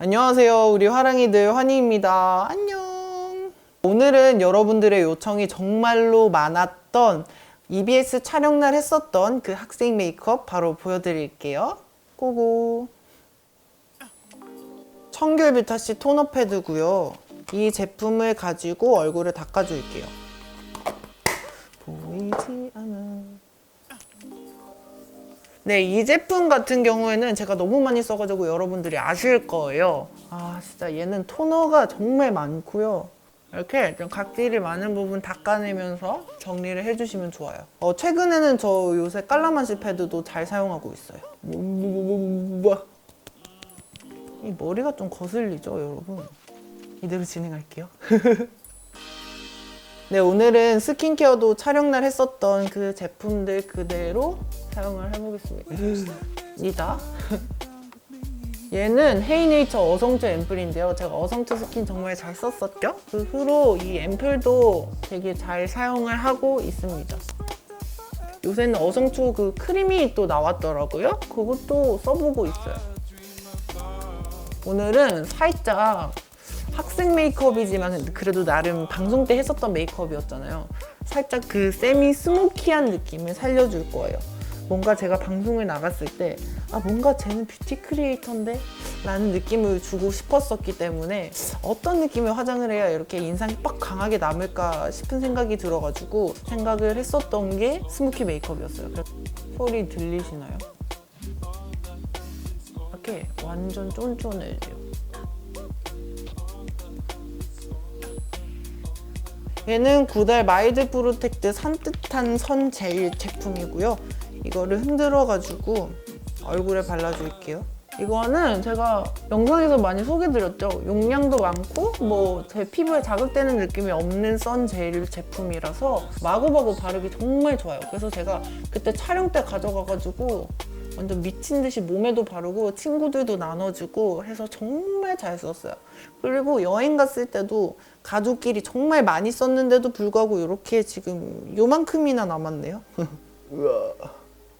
안녕하세요. 우리 화랑이들 환희입니다. 안녕. 오늘은 여러분들의 요청이 정말로 많았던 EBS 촬영날 했었던 그 학생 메이크업 바로 보여드릴게요. 고고. 청귤 비타씨 토너 패드고요. 이 제품을 가지고 얼굴을 닦아줄게요. 보이지 않아. 네, 이 제품 같은 경우에는 제가 너무 많이 써가지고 여러분들이 아실 거예요. 아, 진짜 얘는 토너가 정말 많고요. 이렇게 좀 각질이 많은 부분 닦아내면서 정리를 해주시면 좋아요. 어, 최근에는 저 요새 깔라만시 패드도 잘 사용하고 있어요. 뭐, 뭐, 뭐. 이 머리가 좀 거슬리죠, 여러분? 이대로 진행할게요. 네, 오늘은 스킨케어도 촬영날 했었던 그 제품들 그대로 사용을 해보겠습니다. 니다. 얘는 헤이네이처 어성초 앰플인데요. 제가 어성초 스킨 정말 잘 썼었죠? 그 후로 이 앰플도 되게 잘 사용을 하고 있습니다. 요새는 어성초 그 크림이 또 나왔더라고요. 그것도 써보고 있어요. 오늘은 살짝 학생 메이크업이지만 그래도 나름 방송 때 했었던 메이크업이었잖아요. 살짝 그 세미 스모키한 느낌을 살려줄 거예요. 뭔가 제가 방송을 나갔을 때, 아, 뭔가 쟤는 뷰티 크리에이터인데? 라는 느낌을 주고 싶었었기 때문에 어떤 느낌의 화장을 해야 이렇게 인상이 빡 강하게 남을까 싶은 생각이 들어가지고 생각을 했었던 게 스모키 메이크업이었어요. 소리 들리시나요? 이렇게 완전 쫀쫀해져요. 얘는 구달 마이드 프로텍트 산뜻한 선 젤 제품이고요. 이거를 흔들어가지고 얼굴에 발라줄게요. 이거는 제가 영상에서 많이 소개드렸죠. 용량도 많고 뭐 제 피부에 자극되는 느낌이 없는 선젤 제품이라서 마구마구 바르기 정말 좋아요. 그래서 제가 그때 촬영 때 가져가가지고 완전 미친 듯이 몸에도 바르고 친구들도 나눠주고 해서 정말 잘 썼어요. 그리고 여행 갔을 때도 가족끼리 정말 많이 썼는데도 불구하고 이렇게 지금 요만큼이나 남았네요.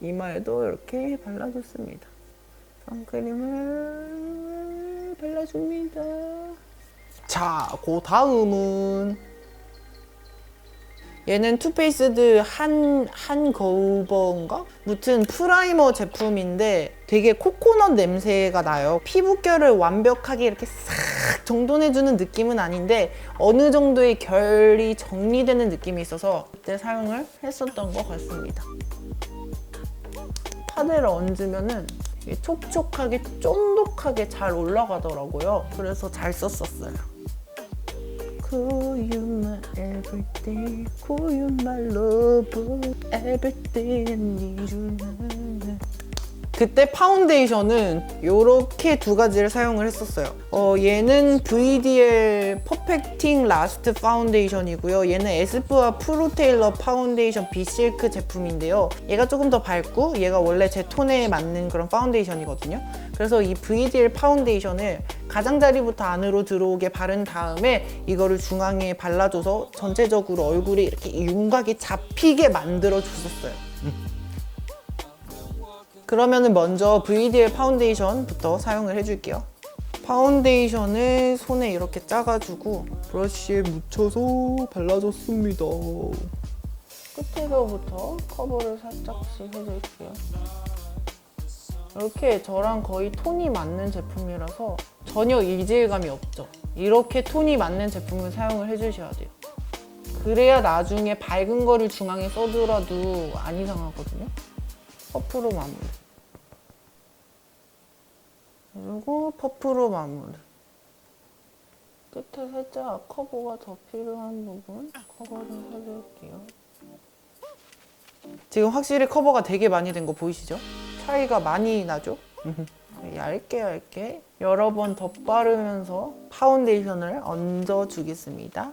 이마에도 이렇게 발라줬습니다. 선크림을 발라줍니다. 자, 그 다음은 얘는 투페이스드 한, 한 거우버인가? 무튼 프라이머 제품인데 되게 코코넛 냄새가 나요. 피부결을 완벽하게 이렇게 싹 정돈해주는 느낌은 아닌데 어느 정도의 결이 정리되는 느낌이 있어서 그때 사용을 했었던 것 같습니다. 파데를 얹으면은 이게 촉촉하게 쫀득하게 잘 올라가더라고요. 그래서 잘 썼었어요. You my everything, you my lover, everything you now. 그때 파운데이션은 이렇게 두 가지를 사용을 했었어요. 어, 얘는 VDL 퍼펙팅 라스트 파운데이션이고요. 얘는 에스쁘아 프로테일러 파운데이션 비실크 제품인데요. 얘가 조금 더 밝고 얘가 원래 제 톤에 맞는 그런 파운데이션이거든요. 그래서 이 VDL 파운데이션을 가장자리부터 안으로 들어오게 바른 다음에 이거를 중앙에 발라줘서 전체적으로 얼굴이 이렇게 윤곽이 잡히게 만들어 줬었어요. 그러면은 먼저 VDL 파운데이션부터 사용을 해줄게요. 파운데이션을 손에 이렇게 짜가지고 브러쉬에 묻혀서 발라줬습니다. 끝에서부터 커버를 살짝씩 해줄게요. 이렇게 저랑 거의 톤이 맞는 제품이라서 전혀 이질감이 없죠. 이렇게 톤이 맞는 제품을 사용을 해주셔야 돼요. 그래야 나중에 밝은 거를 중앙에 써두라도 안 이상하거든요. 퍼프로 마무리. 그리고 퍼프로 마무리. 끝에 살짝 커버가 더 필요한 부분 커버를 해줄게요. 지금 확실히 커버가 되게 많이 된 거 보이시죠? 차이가 많이 나죠? 얇게 얇게 여러 번 덧바르면서 파운데이션을 얹어주겠습니다.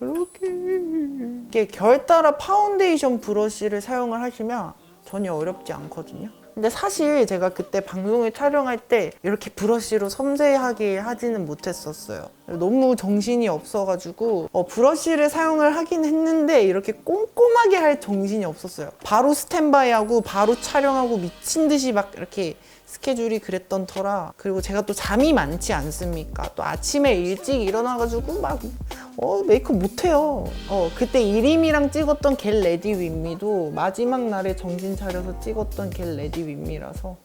이렇게 이렇게 결 따라 파운데이션 브러쉬를 사용을 하시면 전혀 어렵지 않거든요. 근데 사실 제가 그때 방송을 촬영할 때 이렇게 브러쉬로 섬세하게 하지는 못했었어요. 너무 정신이 없어가지고 어, 브러쉬를 사용을 하긴 했는데 이렇게 꼼꼼하게 할 정신이 없었어요. 바로 스탠바이하고 바로 촬영하고 미친 듯이 막 이렇게 스케줄이 그랬던 터라 그리고 제가 또 잠이 많지 않습니까? 또 아침에 일찍 일어나가지고 막 어, 메이크업 못해요. 어, 그때 이림이랑 찍었던 겟 레디 윗미도 마지막 날에 정신 차려서 찍었던 겟 레디 윗미라서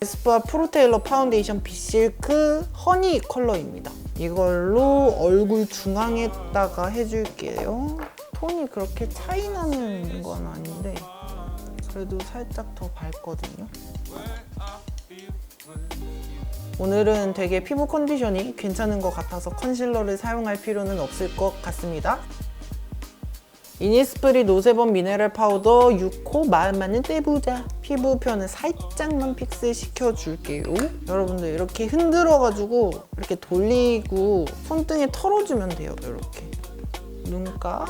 에스쁘아 프로테일러 파운데이션 비실크 허니 컬러입니다. 이걸로 얼굴 중앙에다가 해줄게요. 톤이 그렇게 차이 나는 건 아닌데 그래도 살짝 더 밝거든요. 오늘은 되게 피부 컨디션이 괜찮은 것 같아서 컨실러를 사용할 필요는 없을 것 같습니다. 이니스프리 노세범 미네랄 파우더 6호 마음 맞는 떼부자 피부 표현을 살짝만 픽스 시켜 줄게요. 여러분들 이렇게 흔들어 가지고 이렇게 돌리고 손등에 털어주면 돼요 이렇게. 눈가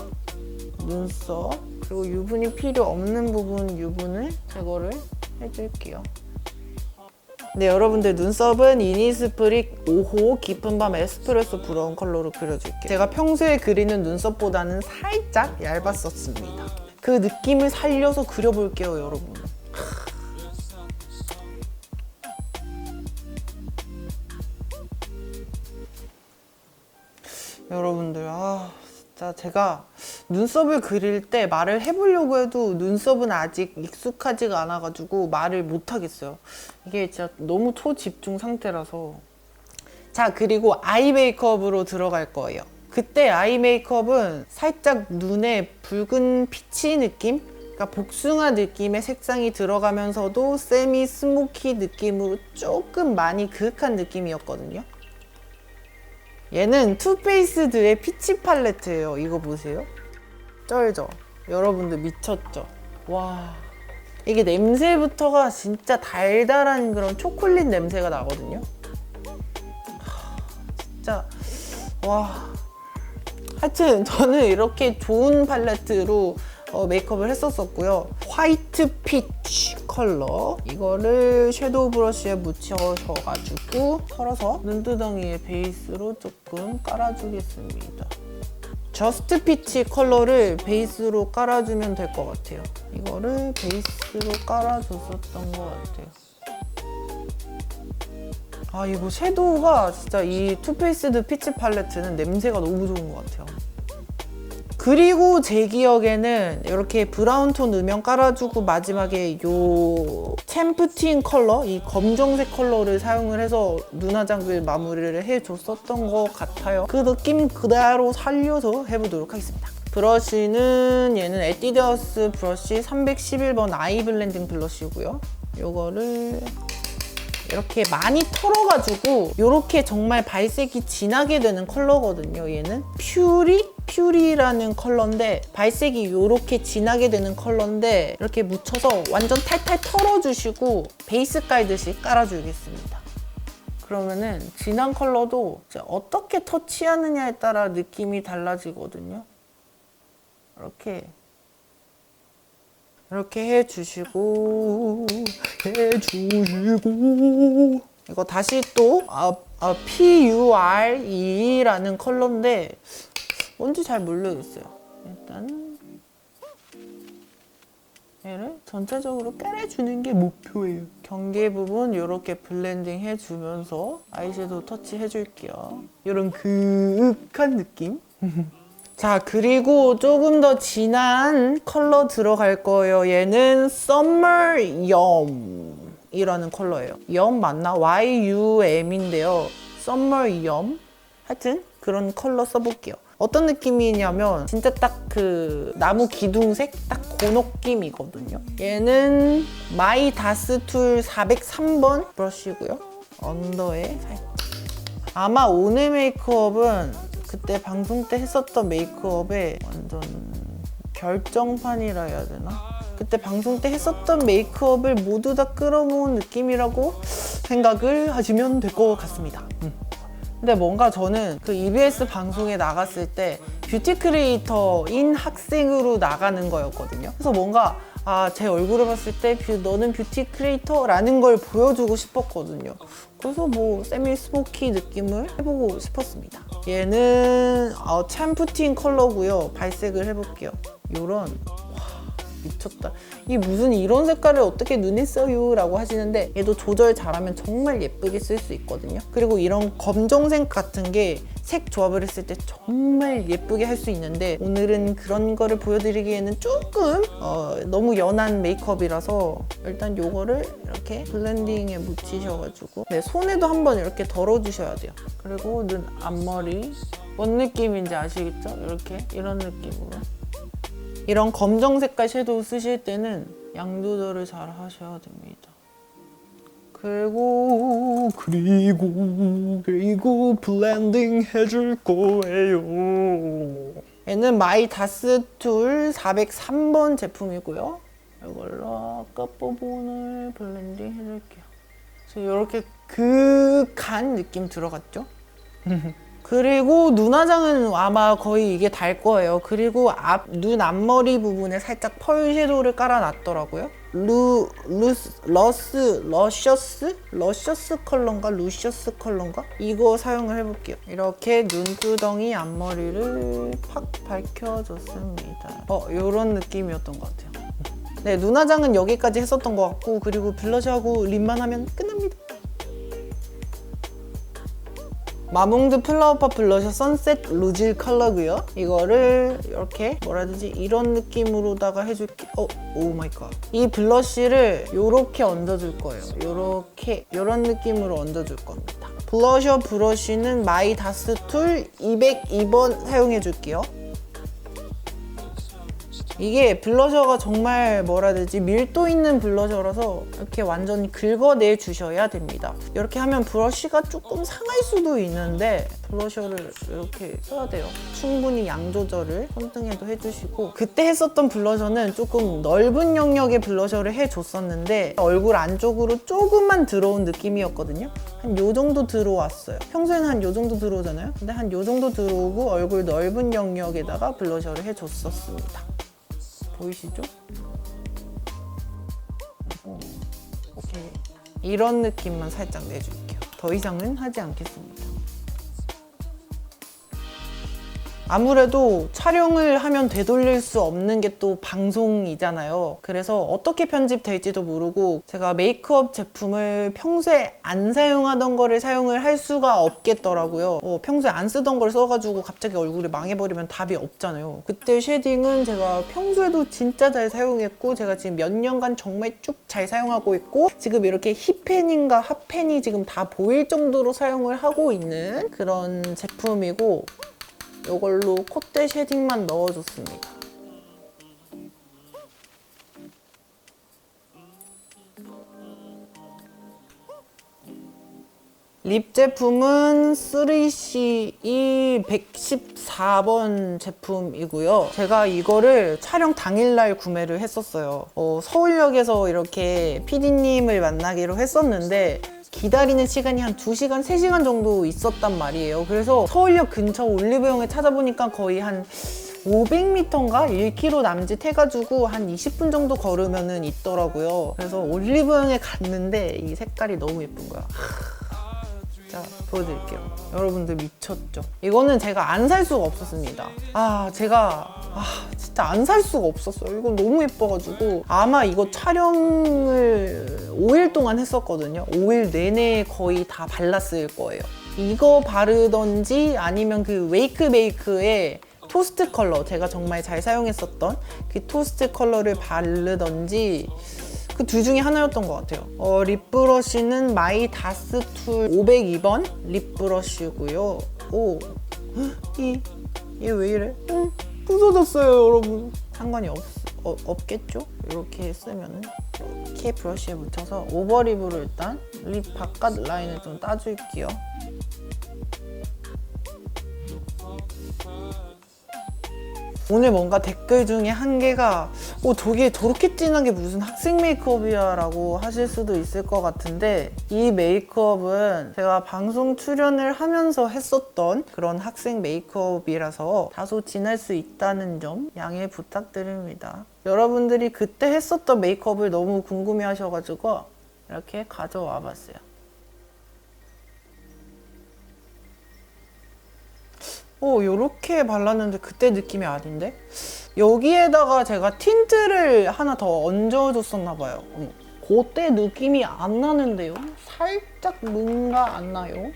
눈썹 그리고 유분이 필요 없는 부분 유분을 제거를 해줄게요 네 여러분들 눈썹은 이니스프리 5호 깊은 밤 에스프레소 브라운 컬러로 그려줄게요. 제가 평소에 그리는 눈썹보다는 살짝 얇았었습니다. 그 느낌을 살려서 그려볼게요 여러분. 여러분들 아 진짜 제가 눈썹을 그릴 때 말을 해보려고 해도 눈썹은 아직 익숙하지가 않아가지고 말을 못하겠어요 이게 진짜 너무 초집중 상태라서 자 그리고 아이 메이크업으로 들어갈 거예요 그때 아이 메이크업은 살짝 눈에 붉은 피치 느낌? 그러니까 복숭아 느낌의 색상이 들어가면서도 세미 스모키 느낌으로 조금 많이 그윽한 느낌이었거든요 얘는 투페이스드의 피치 팔레트예요. 이거 보세요. 쩔죠? 여러분들 미쳤죠? 와. 이게 냄새부터가 진짜 달달한 그런 초콜릿 냄새가 나거든요. 하, 진짜 와. 하여튼 저는 이렇게 좋은 팔레트로 어, 메이크업을 했었었고요. 화이트 피치 컬러 이거를 섀도우 브러쉬에 묻혀셔가지고 털어서 눈두덩이의 베이스로 조금 깔아주겠습니다. 저스트 피치 컬러를 베이스로 깔아주면 될 것 같아요. 이거를 베이스로 깔아줬었던 것 같아요. 아 이거 섀도우가 진짜 이 투페이스드 피치 팔레트는 냄새가 너무 좋은 것 같아요. 그리고 제 기억에는 이렇게 브라운 톤 음영 깔아주고 마지막에 요 챔프틴 컬러, 이 검정색 컬러를 사용을 해서 눈화장을 마무리를 해줬었던 것 같아요. 그 느낌 그대로 살려서 해보도록 하겠습니다. 브러쉬는 얘는 에뛰드하우스 브러쉬 311번 아이 블렌딩 블러쉬고요. 요거를 이렇게 많이 털어가지고 이렇게 정말 발색이 진하게 되는 컬러거든요. 얘는 퓨리 퓨리라는 컬러인데 발색이 이렇게 진하게 되는 컬러인데 이렇게 묻혀서 완전 탈탈 털어주시고 베이스 깔듯이 깔아주겠습니다. 그러면은 진한 컬러도 어떻게 터치하느냐에 따라 느낌이 달라지거든요. 이렇게 이렇게 해주시고 해주시고 이거 다시 또 아, 아, PURE라는 컬러인데 뭔지 잘 모르겠어요. 일단 얘를 전체적으로 깔아주는 게 목표예요. 경계 부분 이렇게 블렌딩 해주면서 아이섀도우 터치 해줄게요. 이런 그윽한 느낌. 자 그리고 조금 더 진한 컬러 들어갈 거예요. 얘는 Summer Yum 이라는 컬러예요. 염 맞나? Y-U-M인데요. Summer Yum 하여튼 그런 컬러 써볼게요. 어떤 느낌이냐면 진짜 딱 그 나무 기둥색 딱 그 느낌이거든요. 얘는 마이 다스 툴 403번 브러쉬고요. 언더에 살짝. 아마 오늘 메이크업은 그때 방송 때 했었던 메이크업의 완전 결정판이라 해야 되나? 그때 방송 때 했었던 메이크업을 모두 다 끌어모은 느낌이라고 생각을 하시면 될 것 같습니다. 음. 근데 뭔가 저는 그 EBS 방송에 나갔을 때 뷰티 크리에이터인 학생으로 나가는 거였거든요. 그래서 뭔가 아, 제 얼굴을 봤을 때 뷰, 너는 뷰티 크리에이터라는 걸 보여주고 싶었거든요. 그래서 뭐 세미 스모키 느낌을 해보고 싶었습니다. 얘는 어, 챔프틴 컬러고요. 발색을 해볼게요. 요런 미쳤다. 이 무슨 이런 색깔을 어떻게 눈에 써요? 라고 하시는데 얘도 조절 잘하면 정말 예쁘게 쓸 수 있거든요. 그리고 이런 검정색 같은 게 색 조합을 했을 때 정말 예쁘게 할 수 있는데 오늘은 그런 거를 보여드리기에는 조금 어, 너무 연한 메이크업이라서 일단 요거를 이렇게 블렌딩에 묻히셔가지고 네, 손에도 한번 이렇게 덜어주셔야 돼요. 그리고 눈 앞머리 뭔 느낌인지 아시겠죠? 이렇게 이런 느낌으로 이런 검정 색깔 섀도우 쓰실 때는 양 조절을 잘 하셔야 됩니다. 그리고 그리고 그리고 블렌딩 해줄 거예요. 얘는 마이 다스 툴 403번 제품이고요. 이걸로 끝부분을 블렌딩 해줄게요. 그래서 이렇게 극한 느낌 들어갔죠? 그리고 눈화장은 아마 거의 이게 달 거예요. 그리고 앞, 눈 앞머리 부분에 살짝 펄 섀도우를 깔아놨더라고요. 루, 루스, 러스, 러셔스? 러셔스 컬러인가? 루셔스 컬러인가? 이거 사용을 해볼게요. 이렇게 눈두덩이 앞머리를 팍 밝혀줬습니다. 어, 요런 느낌이었던 것 같아요. 네, 눈화장은 여기까지 했었던 것 같고, 그리고 블러셔하고 립만 하면 끝납니다. 마몽드 플라워파 블러셔 선셋 로질 컬러고요. 이거를 이렇게 뭐라 해야 되지? 이런 느낌으로다가 해줄게. 어, 오 마이 갓. 이 블러쉬를 이렇게 얹어줄 거예요. 이렇게 이런 느낌으로 얹어줄 겁니다. 블러셔 브러쉬는 마이 다스 툴 202번 사용해 줄게요. 이게 블러셔가 정말 뭐라 해야 되지 밀도 있는 블러셔라서 이렇게 완전히 긁어내 주셔야 됩니다. 이렇게 하면 브러쉬가 조금 상할 수도 있는데 블러셔를 이렇게 써야 돼요. 충분히 양 조절을 손등에도 해주시고. 그때 했었던 블러셔는 조금 넓은 영역의 블러셔를 해줬었는데 얼굴 안쪽으로 조금만 들어온 느낌이었거든요. 한 요 정도 들어왔어요. 평소에는 한 요 정도 들어오잖아요. 근데 한 요 정도 들어오고 얼굴 넓은 영역에다가 블러셔를 해줬었습니다 보이시죠? 어, 오케이. 이런 느낌만 살짝 내줄게요. 더 이상은 하지 않겠습니다. 아무래도 촬영을 하면 되돌릴 수 없는 게 또 방송이잖아요. 그래서 어떻게 편집될지도 모르고 제가 메이크업 제품을 평소에 안 사용하던 거를 사용을 할 수가 없겠더라고요. 어, 평소에 안 쓰던 걸 써가지고 갑자기 얼굴이 망해버리면 답이 없잖아요. 그때 쉐딩은 제가 평소에도 진짜 잘 사용했고 제가 지금 몇 년간 정말 쭉 잘 사용하고 있고 지금 이렇게 힙펜인가 핫펜이 지금 다 보일 정도로 사용을 하고 있는 그런 제품이고 이걸로 콧대 쉐딩만 넣어줬습니다. 립 제품은 3C 이 114번 제품이고요. 제가 이거를 촬영 당일날 구매를 했었어요. 어, 서울역에서 이렇게 PD님을 만나기로 했었는데 기다리는 시간이 한 2시간, 3시간 정도 있었단 말이에요. 그래서 서울역 근처 올리브영에 찾아보니까 거의 한 500m인가 1km 남짓 해가지고 한 20분 정도 걸으면은 있더라고요. 그래서 올리브영에 갔는데 이 색깔이 너무 예쁜 거야. 자, 보여드릴게요. 여러분들 미쳤죠? 이거는 제가 안 살 수가 없었습니다. 아, 제가, 아, 진짜 안 살 수가 없었어요. 이거 너무 예뻐가지고. 아마 이거 촬영을 5일 동안 했었거든요. 5일 내내 거의 다 발랐을 거예요. 이거 바르던지 아니면 그 웨이크 베이크의 토스트 컬러, 제가 정말 잘 사용했었던 그 토스트 컬러를 바르던지 그 둘 중에 하나였던 것 같아요. 어, 립브러쉬는 마이 다스 툴 502번 립브러쉬고요. 오, 이, 얘 왜 이래? 응, 부서졌어요, 여러분. 상관이 없, 어, 없겠죠? 이렇게 쓰면은 이렇게 브러쉬에 묻혀서 오버립으로 일단 립 바깥 라인을 좀 따줄게요. 오늘 뭔가 댓글 중에 한 개가 어 저게 저렇게 진한 게 무슨 학생 메이크업이야 라고 하실 수도 있을 것 같은데 이 메이크업은 제가 방송 출연을 하면서 했었던 그런 학생 메이크업이라서 다소 진할 수 있다는 점 양해 부탁드립니다. 여러분들이 그때 했었던 메이크업을 너무 궁금해 하셔가지고 이렇게 가져와 봤어요. 오, 요렇게 발랐는데 그때 느낌이 아닌데? 여기에다가 제가 틴트를 하나 더 얹어줬었나 봐요. 어, 그때 느낌이 안 나는데요? 살짝 뭔가 안 나요?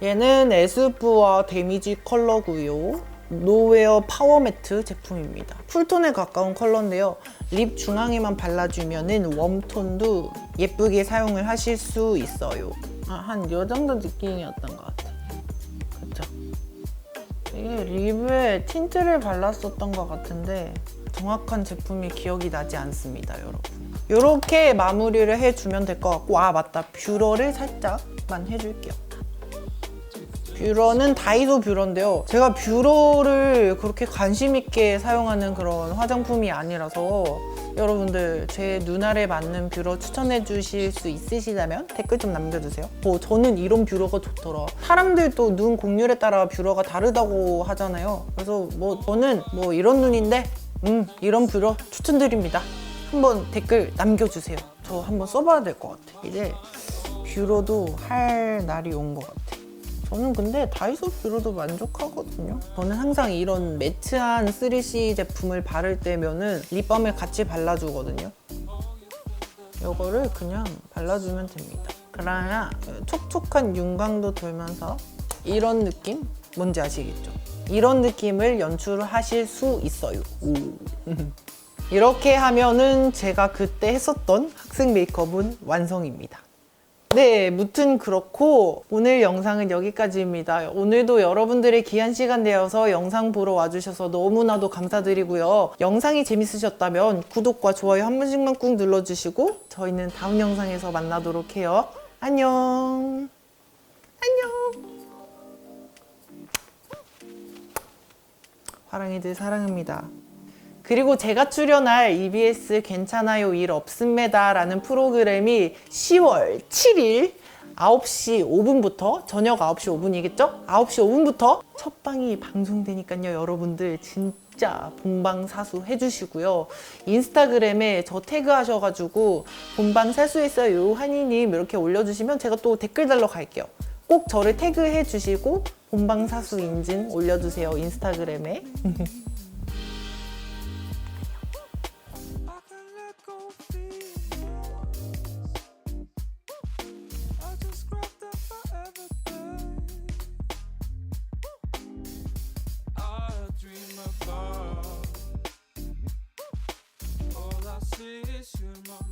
얘는 에스쁘아 데미지 컬러고요. 노웨어 파워 매트 제품입니다. 쿨톤에 가까운 컬러인데요. 립 중앙에만 발라주면은 웜톤도 예쁘게 사용을 하실 수 있어요. 아, 한요 정도 느낌이었던 것 같아요. 이게 립에 틴트를 발랐었던 것 같은데 정확한 제품이 기억이 나지 않습니다, 여러분. 이렇게 마무리를 해주면 될 것 같고 아 맞다 뷰러를 살짝만 해줄게요. 뷰러는 다이소 뷰러인데요. 제가 뷰러를 그렇게 관심 있게 사용하는 그런 화장품이 아니라서 여러분들 제 눈알에 맞는 뷰러 추천해 주실 수 있으시다면 댓글 좀 남겨주세요. 뭐 저는 이런 뷰러가 좋더라. 사람들도 눈 곡률에 따라 뷰러가 다르다고 하잖아요. 그래서 뭐 저는 뭐 이런 눈인데 음 이런 뷰러 추천드립니다. 한번 댓글 남겨주세요. 저 한번 써봐야 될 것 같아. 이제 뷰러도 할 날이 온 것 같아. 저는 근데 다이소 뷰러도 만족하거든요. 저는 항상 이런 매트한 3C 제품을 바를 때면은 립밤을 같이 발라주거든요. 이거를 그냥 발라주면 됩니다. 그러면 촉촉한 윤광도 돌면서 이런 느낌? 뭔지 아시겠죠? 이런 느낌을 연출하실 수 있어요. 오. 이렇게 하면은 제가 그때 했었던 학생 메이크업은 완성입니다. 네, 무튼 그렇고 오늘 영상은 여기까지입니다. 오늘도 여러분들의 귀한 시간 내어서 영상 보러 와주셔서 너무나도 감사드리고요. 영상이 재밌으셨다면 구독과 좋아요 한 번씩만 꾹 눌러주시고 저희는 다음 영상에서 만나도록 해요. 안녕. 안녕. 화랑이들 사랑합니다. 그리고 제가 출연할 EBS 괜찮아요 일 없습니다 라는 프로그램이 10월 7일 9시 5분부터 저녁 9시 5분이겠죠? 9시 5분부터 첫 방이 방송되니까요 여러분들. 진짜 본방 사수 해주시고요. 인스타그램에 저 태그 하셔가지고 본방 사수했어요. 한이님 이렇게 올려주시면 제가 또 댓글 달러 갈게요. 꼭 저를 태그해 주시고 본방 사수 인증 올려주세요 인스타그램에 about all I see is you, my